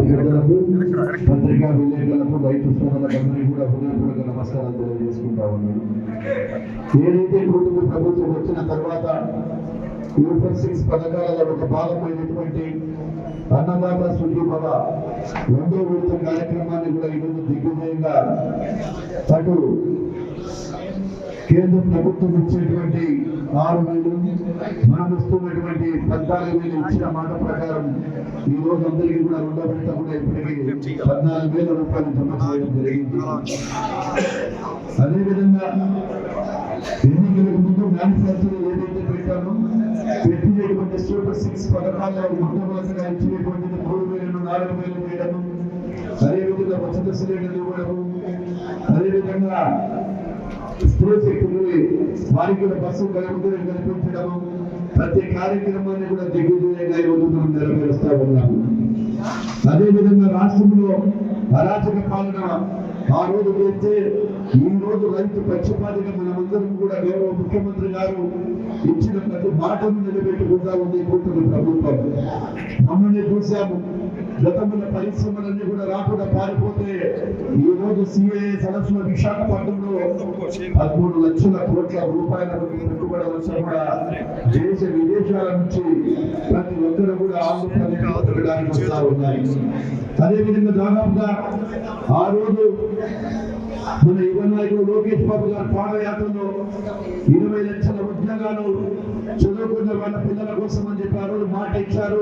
పెద్దలకు పత్రికా విలేకరులకు రైతు సోదరులందరికీ కూడా హృదయపూర్వక నమస్కారాలు తెలియజేసుకుంటా ఉన్నాను. ఏదైతే కుటుంబ ప్రభుత్వం వచ్చిన తర్వాత సూపర్ సిక్స్ పథకాలలో ఒక భాగమైనటువంటి అన్నదాత సుఖీభవ రెండో విడత కార్యక్రమాన్ని కూడా ఈరోజు దిగ్విజయంగా అటు కేంద్ర ప్రభుత్వం ఇచ్చేటువంటి ఆరు వేలు మనం ఇస్తున్నటువంటి పద్నాలుగు వేలు ఇచ్చిన మాట ప్రకారం ఈ రోజు అందరికీ కూడా రెండో విడత కూడా ఇప్పటికీ పద్నాలుగు వేల రూపాయలు జమ చేయడం జరిగింది. అదేవిధంగా ఎన్నికలకు ముందు మ్యానుఫ్యాక్చరింగ్ ఏదైతే పెట్టామో పెట్టినటువంటి సూపర్ సిక్స్ పథకాల్లో మొట్టమొదటిగా ఇచ్చినటువంటిది మూడు వేలు నాలుగు వేలు వేయడము అదేవిధంగా వసతి సిలిండర్లు ఇవ్వడము అదేవిధంగా స్త్రీ శక్తులు వారికి కూడా బస్సు కలుగుదల కల్పించడము ప్రతి కార్యక్రమాన్ని కూడా దిగ్విజయంగా ఈ మనం నెరవేరుస్తా ఉన్నాము. అదేవిధంగా రాష్ట్రంలో అరాచక పాలన ఆ రోజు పెడితే ఈ రోజు రైతు పక్షపాతిగా మనమందరం కూడా గౌరవ ముఖ్యమంత్రి గారు ఇచ్చిన ప్రతి మాటను నిలబెట్టుకుంటా ఉంది కూతురు ప్రభుత్వం. మమ్మల్ని చూశాము. గతంలో పరిశ్రమలన్నీ కూడా రాకుండా పారిపోతే ఈ రోజు సిఐఏ సదస్సులో విశాఖపట్నంలో పదమూడు లక్షల కోట్ల రూపాయల పెట్టుబడి అవసరం కూడా దేశ విదేశాల నుంచి ప్రతి ఒక్కరు కూడా ఆంధ్రప్రదేశ్ వస్తా ఉన్నాయి అదేవిధంగా దాదాపుగా ఆ రోజు మన యువ నాయకుడు లోకేష్ బాబు గారు పాదయాత్రలో ఇరవై లక్షల ఉద్యోగాలు చదువుకున్న వాళ్ళ పిల్లల కోసం అని చెప్పి ఆ రోజు మాట ఇచ్చారు.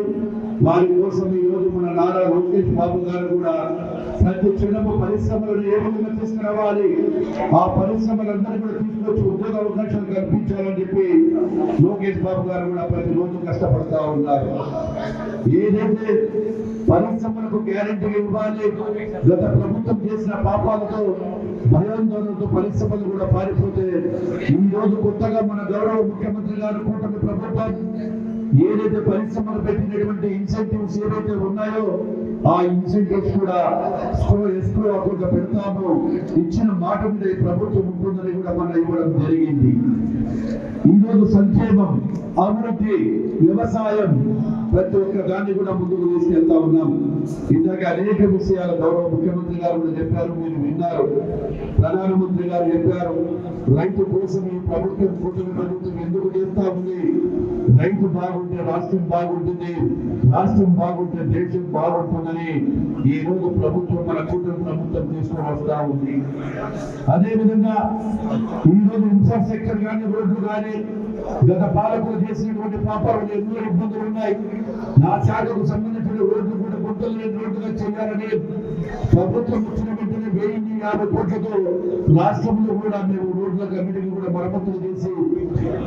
వారి కోసం ఈ రోజు మన నారా లోకేష్ బాబు గారు కూడా ప్రతి చిన్నపు పరిశ్రమలను ఏ విధంగా తీసుకురావాలి? ఆ పరిశ్రమలందరూ కూడా తీసుకొచ్చి ఉద్యోగ అవకాశాలు కల్పించాలని చెప్పి లోకేష్ బాబు గారు కూడా ప్రతిరోజు కష్టపడతా ఉన్నారు. ఏదైతే పరిశ్రమలకు గ్యారంటీ ఇవ్వాలి గత ప్రభుత్వం చేసిన పాపాలతో భయాందోళనతో పరిశ్రమలు కూడా పారిపోతే ఈ రోజు కొత్తగా మన గౌరవ ముఖ్యమంత్రి గారు కూటమి ప్రభుత్వం ఏదైతే పరిశ్రమలు పెట్టినటువంటి ఇన్సెంటివ్స్ ఏవైతే ఉన్నాయో ఆ ఇన్సెంటివ్స్ కూడా ఎస్కో అకౌంట్ పెడతాము. ఇచ్చిన మాట మీద ఈ ప్రభుత్వం ఉంటుందని కూడా మనం ఇవ్వడం జరిగింది. ఈరోజు సంక్షేమం అభివృద్ధి వ్యవసాయం ప్రతి ఒక్క దాన్ని కూడా ముందుకు తీసుకెళ్తా ఉన్నాం. ఇందాక అనేక విషయాలు గౌరవ ముఖ్యమంత్రి గారు కూడా చెప్పారు మీరు విన్నారు. ప్రధానమంత్రి గారు చెప్పారు రైతు కోసం ఈ ప్రభుత్వం కూటమి ప్రభుత్వం ఎందుకు చేస్తా ఉంది? రైతు బాగుంటే రాష్ట్రం బాగుంటుంది రాష్ట్రం బాగుంటే దేశం బాగుంటుందని ఈ రోజు ప్రభుత్వం మన కూటమి ప్రభుత్వం తీసుకొని వస్తా ఉంది. అదే విధంగా ఈ రోజు ఇన్ఫ్రాస్ట్రక్చర్ కానీ రోడ్లు కానీ గత పాలకులు చేసినటువంటి పాపాలు ఎన్నో ఇబ్బందులు ఉన్నాయి. నా శాఖకు సంబంధించిన రోడ్లు కూడా గుంటలు లేని రోడ్లుగా చేయాలని ప్రభుత్వం యాభై కోట్లతో రాష్ట్రంలో కూడా మేము రోడ్ల కమిటీకి కూడా మరమ్మతులు చేసి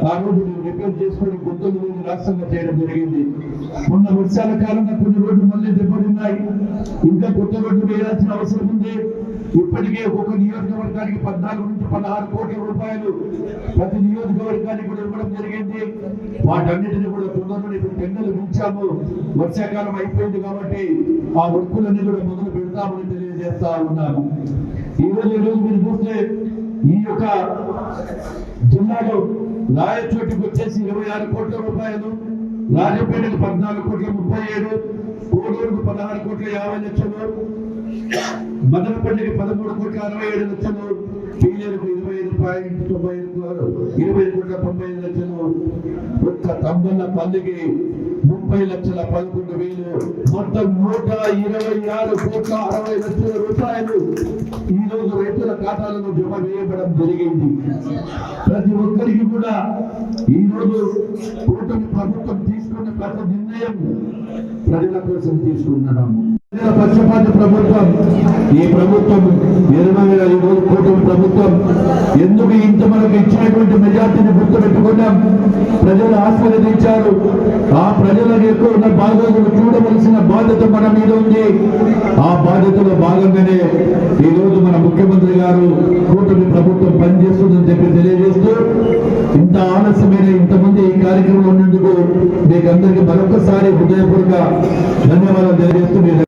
ఆ రోజు మేము రిపేర్ చేసుకుని గుంతలు లేని రాష్ట్రంగా చేయడం జరిగింది. మొన్న వర్షాల కాలంగా కొన్ని రోడ్లు మళ్ళీ దెబ్బతిన్నాయి. ఇంకా కొత్త రోడ్లు వేయాల్సిన అవసరం ఉంది. ఇప్పటికే ఒక్కొక్క నియోజకవర్గానికి పద్నాలుగు నుంచి పదహారు కోట్ల రూపాయలు ప్రతి నియోజకవర్గానికి కూడా ఇవ్వడం జరిగింది. వాటన్నిటిని కూడా తొందరలో ఇప్పుడు టెండర్లు పిలిచాము వర్షాకాలం అయిపోయింది కాబట్టి ఆ వర్కులన్నీ కూడా మొదలు పెడతామని తెలియజేస్తా ఉన్నాము ఈరోజు ఈరోజు మీరు చూస్తే ఈ యొక్క జిల్లాలో రాయచోటికి వచ్చేసి ఇరవై ఆరు కోట్ల రూపాయలు రాజపేటకు పద్నాలుగు కోట్ల ముప్పై ఏడు కోడూరుకు పదహారు కోట్ల యాభై లక్షలు మదనపల్లికి పదమూడు కోట్ల అరవై ఏడు లక్షలు పీలేరుకు ఇరవై ఐదు పాయింట్ తొంభై ఐదు ఇరవై ఐదు కోట్ల తొంభై ఐదు లక్షలు ఒక్క తమ్మన్న పల్లికి ముప్పై లక్షల పదకొండు వేలు. మొత్తం నూట ఇరవై ఆరు కోట్ల అరవై లక్షల రూపాయలు ఈ రోజు రైతుల ఖాతాలను జమ వేయబడం జరిగింది. ప్రతి ఒక్కరికి కూడా ఈ రోజు కూటమి ప్రభుత్వం తీసుకున్న ప్రతి నిర్ణయం ప్రజల కోసం తీసుకున్నాము. పక్షపాత ప్రభుత్వం ఈ ప్రభుత్వం ఇరవై వేల కూటమి ప్రభుత్వం. ఎందుకు ఇంత మనకు ఇచ్చినటువంటి మెజార్టీని గుర్తుపెట్టుకున్నాం? ప్రజలు ఆశీర్వదించారు. ఆ ప్రజలకు ఎక్కువ ఉన్న బాధలు చూడవలసిన బాధ్యత మన మీద ఉంది. ఆ బాధ్యతలో భాగంగానే ఈ రోజు మన ముఖ్యమంత్రి గారు కూటమి ప్రభుత్వం పనిచేస్తుందని చెప్పి తెలియజేస్తూ ఇంత ఆలస్యమైన ఇంతమంది ఈ కార్యక్రమంలో ఉన్నందుకు మీకు అందరికీ మరొకసారి హృదయపూర్వక ధన్యవాదాలు తెలియజేస్తూ